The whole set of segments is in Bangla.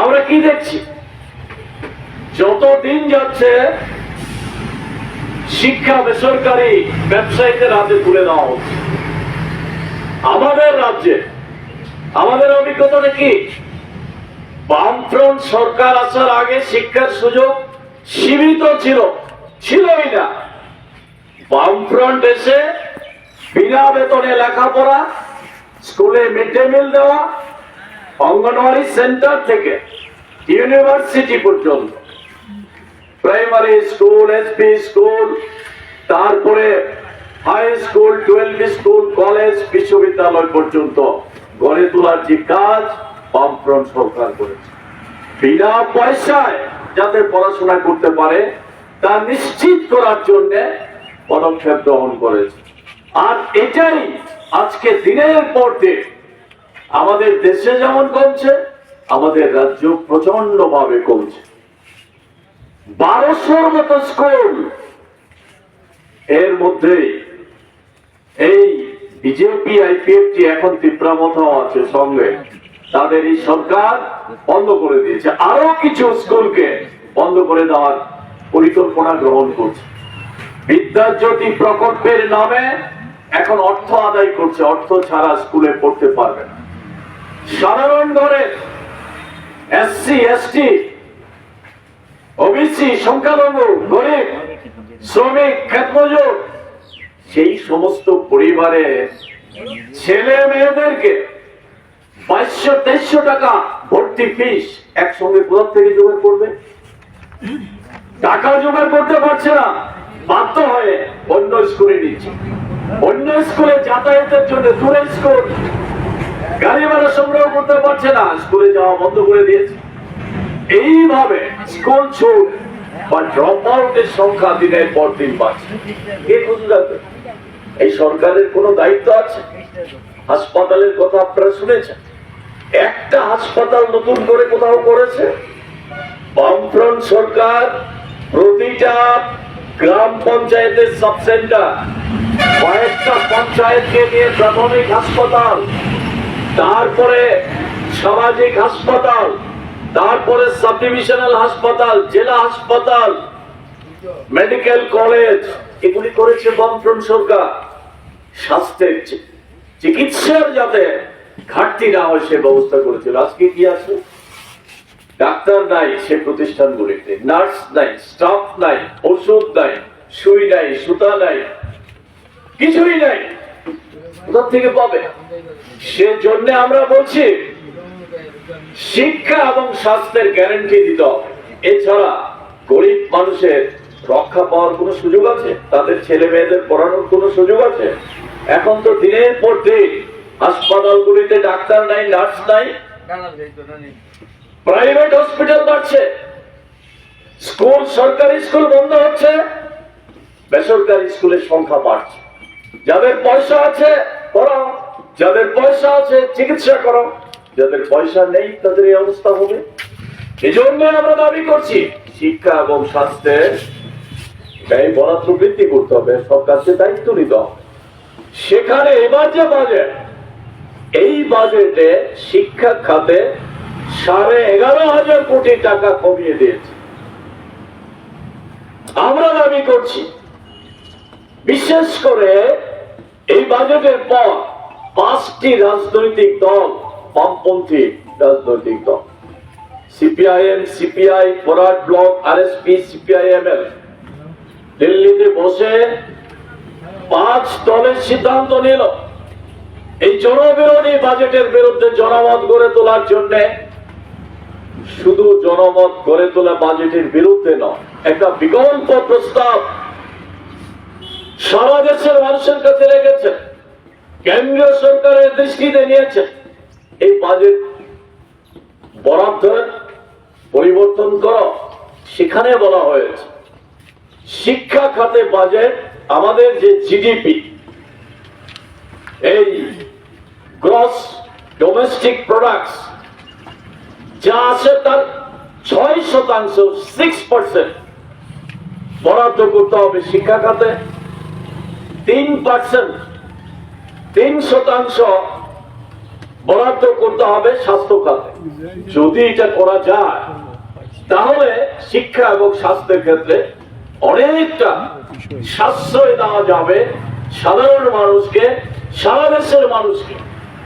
আমরা কি দেখছি? যত দিন যাচ্ছে, শিক্ষা বেসরকারি ব্যবসায়ীদের হাতে তুলে দেওয়া হচ্ছে। আমাদের রাজ্যে, আমাদের অভিজ্ঞতাটা কি? বামফ্রন্ট সরকার আসার আগে শিক্ষার সুযোগ সীমিত ছিল। ছিলই না। বামফ্রন্ট এসে বিনা বেতনে লেখাপড়া, স্কুলে মিড ডে মিল দেওয়া, অঙ্গনওয়াড়ি সেন্টার থেকে ইউনিভার্সিটি পর্যন্ত। প্রাইমারি স্কুল, এসপি স্কুল, তারপরে high school, twelve school, college, বিশ্ববিদ্যালয় পর্যন্ত গড়ে তোলার যে কাজ বামফ্রন্ট সরকার করেছে। বিনা পয়সায় যাতে পড়াশোনা করতে পারে তা নিশ্চিত করার জন্য পদক্ষেপ গ্রহণ করেছে। আর এটাই আজকে দিনের পর দিন আমাদের দেশে যেমন কমছে, আমাদের রাজ্য প্রচণ্ড ভাবে কমছে। বারোশোর মতো স্কুলের মধ্যে এই বিজেপি আইপিএফটি এখন তীব্রামত আছে সঙ্গে, তাদের এই সরকার বন্ধ করে দিয়েছে। আরও কিছু স্কুলকে বন্ধ করে দেওয়ার পরিকল্পনা গ্রহণ করছে। বিদ্যাজ্যোতি প্রকল্পের নামে এখন অর্থ আদায় করছে, অর্থ ছাড়া স্কুলে পড়তে পারবে না। সাধারণ ঘরের এসসি, এসটি, ওবিসি, সংখ্যালঘু, গরিব, শ্রমিক ক্ষেতমজুর সেই সমস্ত পরিবারে ছেলে মেয়েদেরকে বাইশশো, তেইশশো টাকা ভর্তি ফিস একসঙ্গে কোথা থেকে জোগাড় করবে টাকা জোগাড় করতে পারছে না। বাধ্য হয়ে অন্য স্কুলে দিচ্ছে অন্য স্কুলে যাতায়াতের জন্য দূরের স্কুল। গাড়ি ভাড়া সংগ্রহ করতে পারছে না। স্কুলে যাওয়া বন্ধ করে দিয়েছে। এইভাবে স্কুল ছুট বা ড্রপ আউটের সংখ্যা দিনের পর দিন বাড়ছে। কে খোঁজ এই সরকারের কোনো দায়িত্ব আছে? হাসপাতালের কথা আপনারা শুনেছেন? একটা হাসপাতাল নতুন করে কোথাও করেছে? বামফ্রন্ট সরকার প্রতিটা গ্রাম পঞ্চায়েতের সাব সেন্টার কয়েকটা পঞ্চায়েতকে নিয়ে প্রাথমিক হাসপাতাল, তারপরে সামাজিক হাসপাতাল, তারপরে সাব ডিভিশনাল হাসপাতাল, জেলা হাসপাতাল, মেডিকেল কলেজ, এগুলি করেছে বামফ্রন্ট সরকার। স্বাস্থ্যের চিকিৎসার যাতে ঘাটতি না হয় সে ব্যবস্থা করেছিল আজকে কি আছে। ডাক্তার নাই, সে প্রতিষ্ঠানগুলিতে। নার্স নাই, স্টাফ নাই, ওষুধ নাই, সুই নাই, সুতা নাই, কিছুই নাই। কোথা থেকে পাবে? সেজন্য আমরা বলছি, শিক্ষা এবং স্বাস্থ্যের গ্যারান্টি দিতে এছাড়া গরিব মানুষের রক্ষা পাওয়ার কোনো সুযোগ আছে? তাদের ছেলে মেয়েদের পড়ানোর কোনো সুযোগ আছে? এখন তো দিনের পর দিন, হাসপাতালগুলিতে ডাক্তার নাই, নার্স নাই। প্রাইভেট হসপিটাল বাড়ছে। স্কুল, সরকারি স্কুল বন্ধ হচ্ছে। বেসরকারি স্কুলের সংখ্যা বাড়ছে। যাদের পয়সা আছে পড়াও যাদের পয়সা আছে, চিকিৎসা করো। যাদের পয়সা নেই, তাদের এই অবস্থা হবে। এই জন্য আমরা দাবি করছি, শিক্ষা এবং স্বাস্থ্যে ব্যয় বরাদ্দ বৃদ্ধি করতে হবে। সরকারকে দায়িত্ব নিতে হবে। সেখানে এবার যে বাজেট, এই বাজেটে শিক্ষা খাতে সাড়ে এগারো হাজার কোটি টাকা কমিয়ে দিয়েছে। আমরা দাবি করছি, বিশেষ করে এই বাজেটের পর পাঁচটি রাজনৈতিক দল, বামপন্থী রাজনৈতিক দল, CPIM, CPI forward bloc, RSP, CPIML, দিল্লিতে বসে পাঁচ দলের সিদ্ধান্ত নিল। এই জনবিরোধী বাজেটের বিরুদ্ধে জনমত গড়ে তোলার জন্য শুধু জনমত গড়ে তোলা বাজেটের বিরুদ্ধে নয়, একটা বিকল্প প্রস্তাব সারা দেশের মানুষের কাছে রেখেছে কেন্দ্রীয় সরকারের দৃষ্টিতে নিয়েছে এই বাজেট বরাদ্দের পরিবর্তন করো সেখানে বলা হয়েছে। শিক্ষা খাতে বাজেট আমাদের যে জিডিপি, এই গ্রস ডোমেস্টিক প্রোডাক্টস যা আছে তার ছয় শতাংশ সিক্স পার্সেন্ট বরাদ্দ করতে হবে শিক্ষা খাতে। তিন পার্সেন্ট তিন শতাংশ বরাদ্দ করতে হবে স্বাস্থ্য খাতে। যদি এটা করা যায়, তাহলে শিক্ষা এবং স্বাস্থ্যের ক্ষেত্রে অনেকটা সাশ্রয় দেওয়া যাবে সাধারণ মানুষকে, সারা দেশের মানুষকে।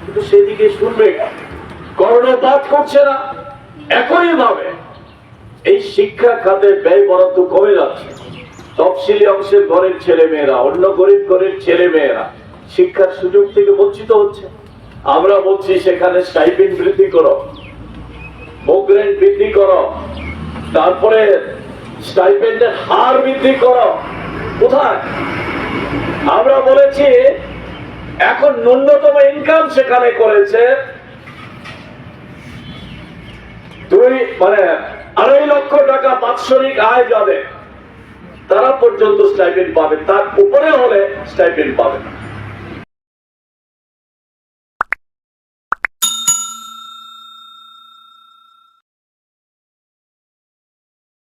কিন্তু সেদিকে শুনবে? কর্ণপাত করছে না। একই ভাবে এই শিক্ষা খাতে ব্যয় বরাদ্দ কমে যাচ্ছে। তফসিলি অংশের ঘরের ছেলে মেয়েরা অন্য গরিব ঘরের ছেলে মেয়েরা শিক্ষার সুযোগ থেকে বঞ্চিত হচ্ছে। আমরা বলছি সেখানে স্টাইপেন্ড বৃদ্ধি করো রেন্ট বৃদ্ধি করো, তারপরে স্টাইপেন্ডের হার বৃদ্ধি করো। কোথায়? আমরা বলেছি এখন ন্যূনতম ইনকাম সেখানে করেছে দুই মানে আড়াই লক্ষ টাকা বাৎসরিক আয় যাবে। তারা পর্যন্ত স্টাইপেন্ড পাবে। তার উপরে হলে স্টাইপেন্ড পাবে না।